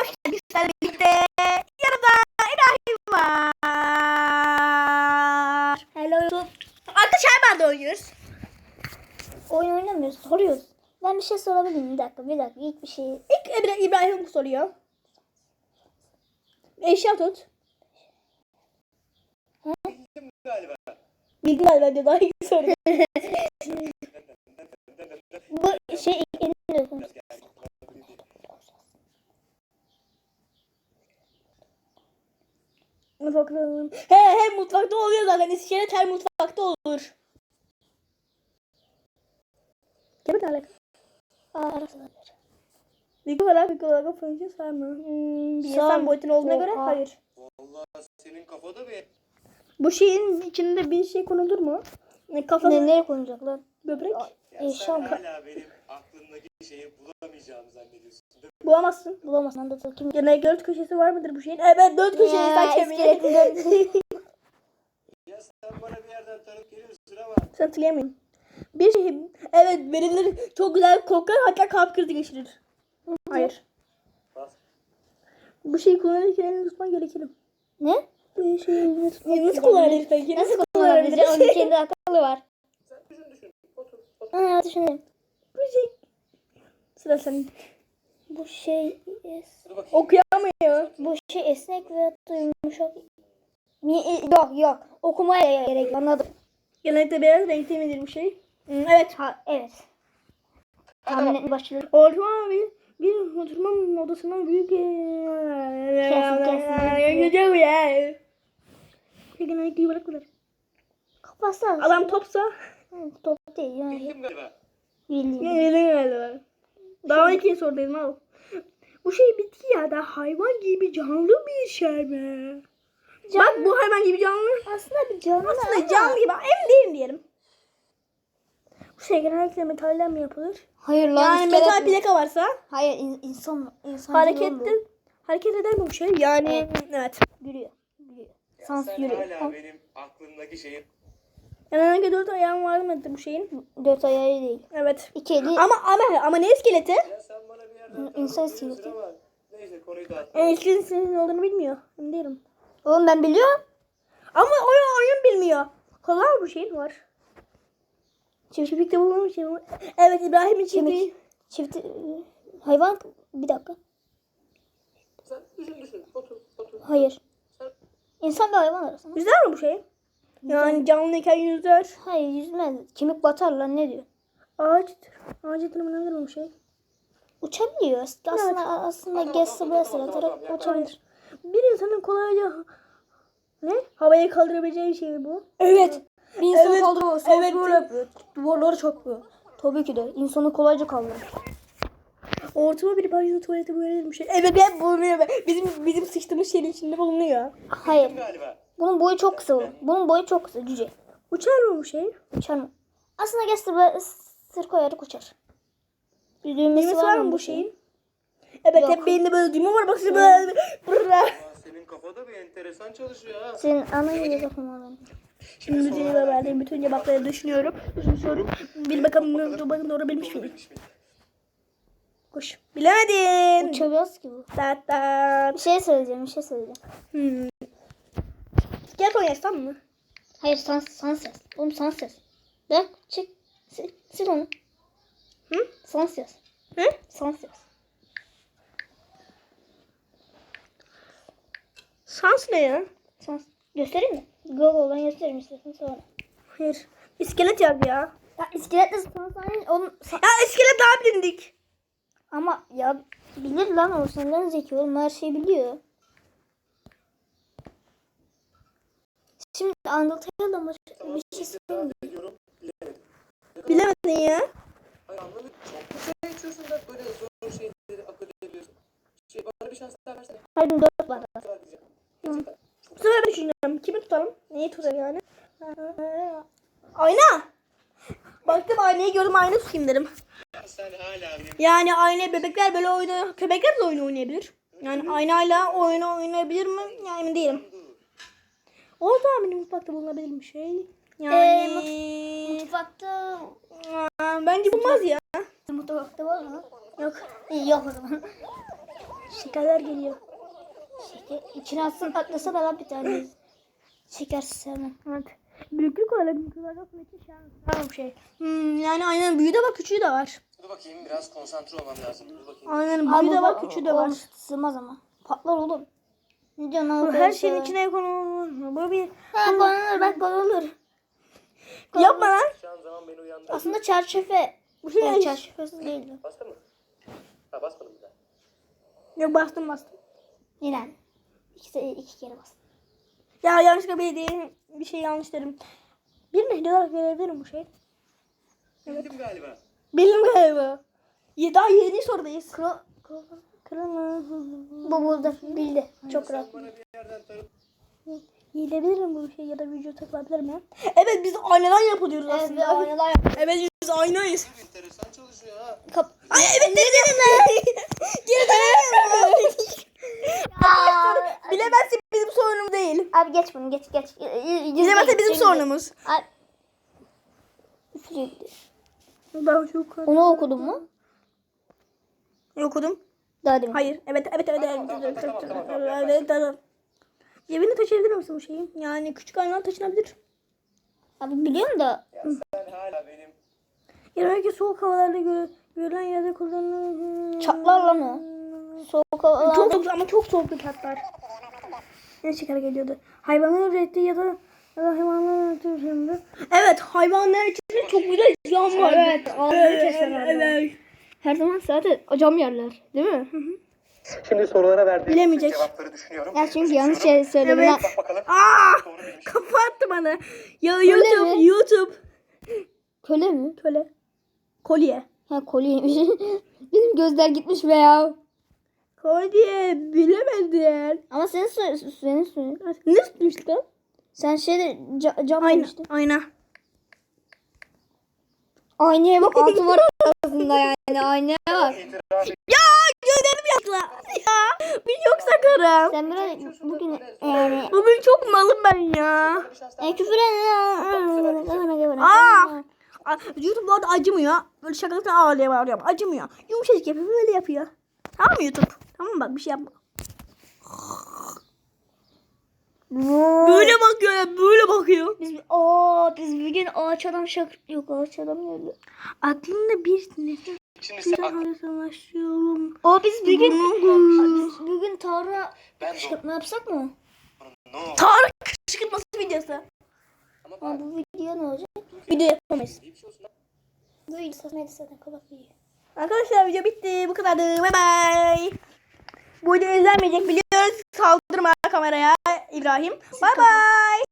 hoş geldiniz. Birlikte yanımda İbrahim var. Hello YouTube. Arkadaşlar ben de oynuyoruz. Oyun oynamıyoruz. Soruyoruz. Ben bir şey sorabilir miyim? Bir dakika bir dakika. İlk bir şey. İlk İbra- İbrahim soruyor. Eşya tut. galiba. Bildi galiba diyor daha iyi soruyor. Bu şey elinde konuş. Mutfakta He he mutfakta oluyor zaten. İskelet her mutfakta olur. Kimin alaka? Aa arasana. Büyük olarak büyük olarak fırıncı sar mı? Hmm, bir insan boyutuna olduğuna göre Oha. hayır. Vallahi senin kafada bir Bu şeyin içinde bir şey konulur mu? Ne kafası, Ne, nereye konacak lan? böbrek. ya Mı? hala benim aklımdaki şeyi bulamayacağımı zannediyorsun değil mi? Bulamazsın. Bulamazsın. Da kim? Gene dört köşesi var mıdır bu şeyin? Evet dört köşesi Ya, sen kemiği. iskeletin dört- Ya sen bana bir yerden tanık geliyorsun ama Sen hatırlayamıyorum. Bir şey, evet verilir çok güzel kokar hatta kalp krizi geçirir. Hayır. bas. Bu şeyi kullanırken elini tutman gerekir. ne? Bu şeyi elini tutman Nasıl kullanabilir peki? Nasıl kullanabilir? Onun kendi akıllı var. Sen düşün düşün. Otur. otur. Aa düşünelim. Bu şey. Sıra senin. Bu şey es-. Okuyamıyor. bu şey esnek ve yumuşak. Mi- Yok yok. Okumaya gerek yok. Anladım. Genellikle beyaz renkte midir bu şey? Hmm, evet. Ha, evet. Tahmin etmeye başlıyorum. Ortalama bir, bir oturma odasından büyük Kesin, kesin. Güzel ya. Genellikle yuvarlak olur. Kafası. Adam topsa Top değil yani. Bildim galiba. Bildiğin. Elin galiba. Daha iki sorudayım al. Bu şey bitki ya da hayvan gibi canlı bir şey mi? Bak bu hayvan gibi canlı. Aslında bir canlı Aslında ama- canlı gibi emin değilim diyelim. Bu şey genellikle metalden mi yapılır? Hayır lan. Yani metal mi? plaka varsa Hayır in- insan insan harekette hareket eder mi bu şey? Yani evet. yürüyor. Yürüyor. Sans sen yürüyor. hala benim aklımdaki şeyi Genellikle dört ayağım var mıydı bu şeyin? Dört ayağı değil. Evet. İki eli. Ama ama ama ne iskeleti? ya sen bana bir yerden tanık İnsan iskeleti. neyse konuyu dağıtma. En iskelesinin olduğunu bilmiyor. Emin değilim. Oğlum ben biliyorum. Ama oyun oyun bilmiyor. Kolay mı bu şeyin var? Çiftlikte bulunan bir şey var. Evet İbrahim'in çiftliği. Çift e, hayvan bir dakika. Sen düşün düşün. Otur otur. Hayır. Sen İnsan ve hayvan arasında. Yüzer mi bu şey? Yani canlıyken yüzer. Hayır yüzmez. Kemik batar lan ne diyor? Ağaçtır. Ağaca tırmanabilir mi bu şey? Uçabiliyor. Aslında aslında Tamam, gazı tamam, buraya tamam, uçabilir. Bir insanın kolayca ne? Havaya kaldırabileceği bir şey mi bu? Evet. Bir insanı Evet, kaldırıyor. evet. Evet. yapıyor. Duvarları çakıyor. Tabii ki de. insanı kolayca kaldırır. Ortama bir banyo tuvaleti böyle bir şey. Evet ben bulunuyor. Bizim bizim sıçtığımız şeyin içinde bulunuyor. Hayır. galiba. Bunun boyu çok kısa. bu. Bunun boyu çok kısa cüce. Uçar mı bu şey? Uçar mı? Aslında gazı böyle sır koyarak uçar. Bir düğmesi Düğmesi var mı bu şeyin? Evet Yok. hep beyninde böyle düğme var. Bak şimdi böyle. Senin kafada bir enteresan çalışıyor ha. Senin ana yeri okumadan. Şimdi müziği ve verdiğim bütün cevapları düşünüyorum. Düşünüyorum. Bir bakalım dur bakın doğru bilmiş miyim? Koş. Bilemedin. Uçamıyoruz ki bu. Tat tat. Bir şey söyleyeceğim, bir şey söyleyeceğim. Hmm. Gel oynasam mı? Hayır, sans, sans yaz. Oğlum sans yaz. Bak, çık. Sil, sil onu. Hı? Sans yaz. Hı? Sans yaz. Sans ne ya? Sans. Göstereyim mi? Google'dan göstereyim istersen sonra. Hayır. İskelet yaz ya. Ya iskeletle sans aynı. Onun, Ya iskelet daha bilindik. ama ya bilir lan o senden zeki oğlum her şeyi biliyor. Şimdi anlatayım ama bir şey söyleyeyim. Bilemedin ya. Hayır anladım. Şey içiyorsun da böyle zor şeyleri akıl ediyorsun. Şey, bana bir şans daha versene. Hayır dört. Gerçekten. Bu sefer ben düşünüyorum. Kimi tutalım? Neyi tutalım yani? Ayna. Baktım aynayı gördüm ayna tutayım dedim. Ya sen hala benim Yani ayna bebekler böyle oyunu, köpekler de oyun oynayabilir. Yani aynayla oyun oynayabilir mi? Yani emin değilim. Dur. O da benim mutfakta bulunabilir bir şey. Yani Ee, Mutfakta Aa, bence bulmaz ya. mutfakta var mı? Yok. Yok o zaman. Şekerler geliyor. Şeker, içine atsın atlasa da lan bir tane. Şeker sevmem. Evet. Büyüklük olarak mikrodalga fırın için anlatacağım şey. Hmm, yani aynen büyüğü de var küçüğü de var. Dur bakayım biraz konsantre olmam lazım. Dur bakayım. Aynen büyüğü de var küçüğü de var. Sığmaz ama. Patlar oğlum. Ne diyorsun her şeyin içine konulur. Bu bir... Ha konulur bak konulur. Yapma lan. Şu an zaman beni uyandırdı. Aslında çerçeve. Bu şey Evet, çerçevesiz değildi. Bastın mı? Ha basmadım bir daha. Yok bastım bastım. Yine. İki, iki kere bastım. Ya yanlışlıkla bir, değil, bir şey yanlış dedim. Bir ne olarak verebilirim bu şey. Bildim galiba. Bildim galiba. Daha yeni sorudayız. Kral, Kırılma. bu buldu. Bildi. Çok rahat. Tarıp Yiyebilirim bu şey ya da video takılabilir mi? Evet biz aynadan yapılıyoruz Evet, aslında. bir aynadan yapıyoruz. Evet biz aynayız. enteresan çalışıyor ha. Kap Ay evet dedim lan. Geri dönelim. Bilemezse bizim sorunumuz değil. Abi geç bunu geç geç. Bilemezse bizim sorunumuz. Abi. Ben çok Onu okudun mu? okudum. Daha demin. Hayır. Evet evet evet. evet, evet, evet, evet, evet, evet. Cebinde taşıyabilir misin bu şeyi? Yani küçük aynadan taşınabilir. Abi biliyorum da. Ya sen hala benim Genellikle soğuk havalarda gö görülen yerde kullanılır. Çatlar lan o. Soğuk havalarda. Çok soğuk ama çok soğuk bir tatlar. Ne şeker geliyordu? Hayvanlar ürettiği ya da ya da hayvanlar ürettiği Evet hayvanlar için çok güzel cam var. Evet, ağzını keserler. Evet. Her zaman zaten cam yerler. Değil mi? Şimdi sorulara verdiğim Bilemeyecek. cevapları düşünüyorum. Ya çünkü yanlış şey söyledim. Evet. Bak bakalım. Aa! Kafa attı bana. Ya YouTube, mi? YouTube. Köle mi? Köle. Kolye. Ha kolyeymiş. Benim gözler gitmiş be ya. Kolye bilemedin. Ama senin söyle, senin söyle. Ne tutmuş lan? Sen şeyde ca- cam Ayna. demiştin. Ayna. Aynaya bak altı var arasında yani aynaya bak. Ya gözlerim yakla. Ya ben çok sakarım. Sen biraz bugün yani Bugün çok malım ben ya. e, küfür. Aa! YouTube bu arada acımıyor. Böyle şakalıkla ağlıyor ağlıyor. Acımıyor. Yumuşacık yapıyor. Böyle yapıyor. Tamam mı YouTube? Tamam mı? bak bir şey yapma. Böyle bakıyor ya. Böyle bakıyor. Biz aa biz bugün ağaç adam şak yok ağaç adam nerede? Aklında bir nefes Şimdi sen savaşıyorum. Aa biz bugün biz bugün Tarık'a Ben kışkırtma yapsak mı? Oldu? Tarık kışkırtması videosu. Ama bak. bu video ne olacak? Video yapamayız. İyi bir şey olsun lan. Bu video saçmaydı zaten kapat video. Arkadaşlar video bitti. Bu kadardı. Bye bye. Bu video izlenmeyecek biliyoruz. Saldırma kameraya İbrahim. Bye bye.